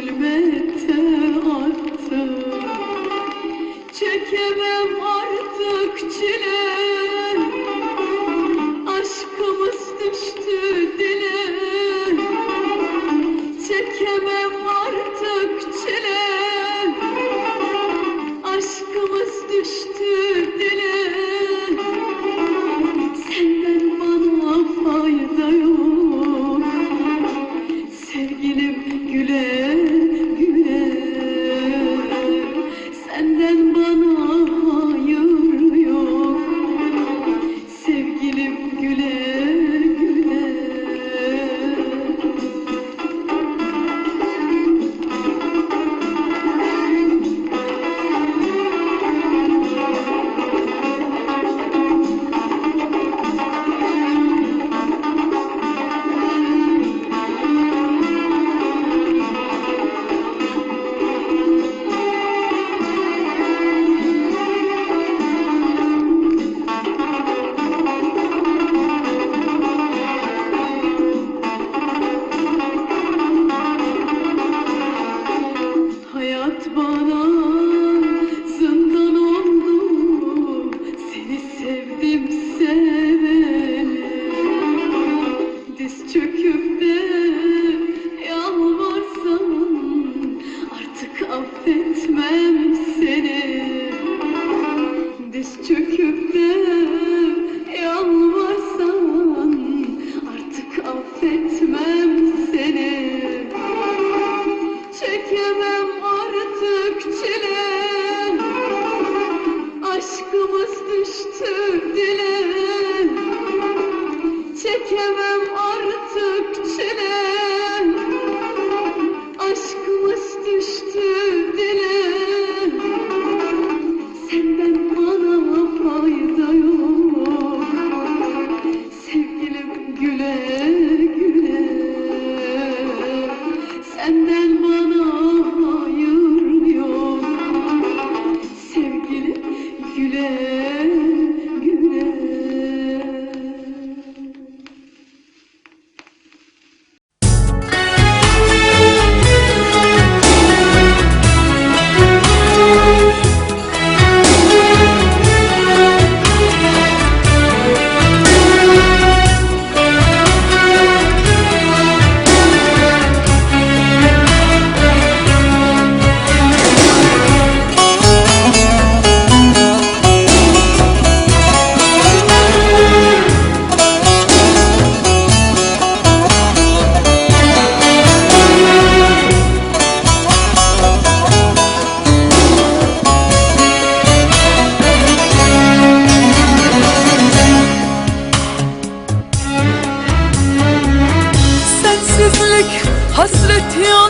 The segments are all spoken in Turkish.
zulmette attım Çekemem artık çile. köfte hasret ya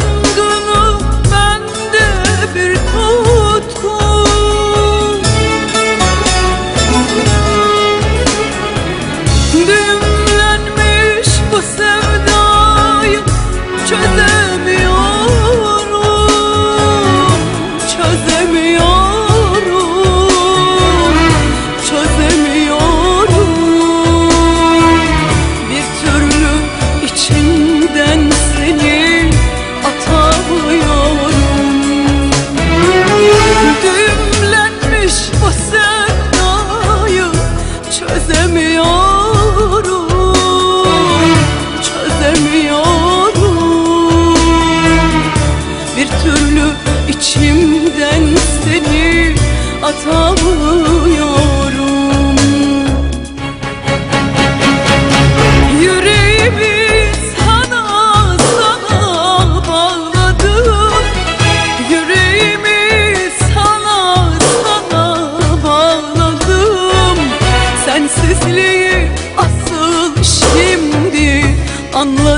atamıyorum. Yüreğimi sana sana bağladım Yüreğimi sana sana bağladım Sensizliği asıl şimdi anladım.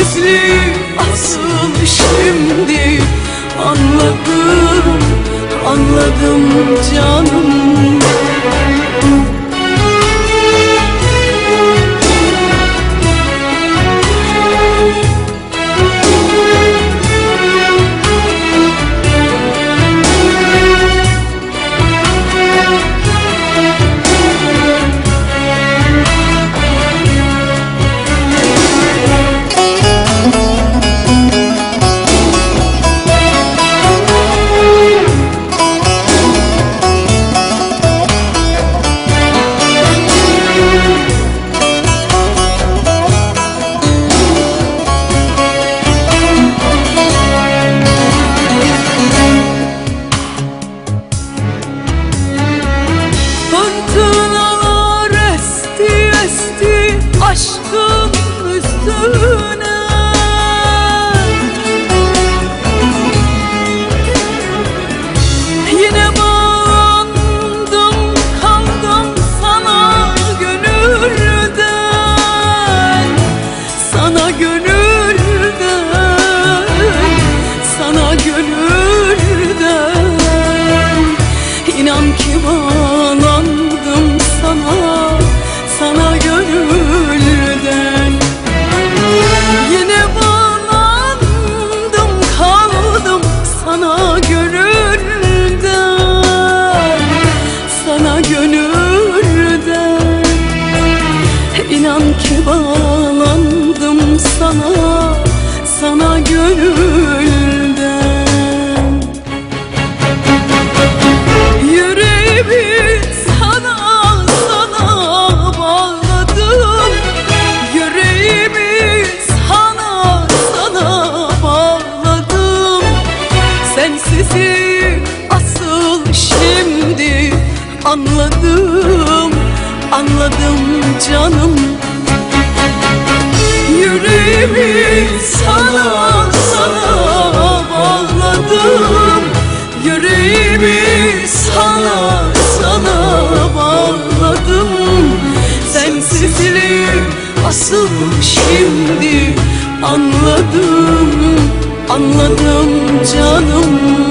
Sensizlik asıl şimdi. Anladım, anladım canım. gülüm bağladım canım. Yüreğimi sana sana bağladım. Yüreğimi sana sana bağladım. Sensizliği asıl şimdi anladım Anladım canım.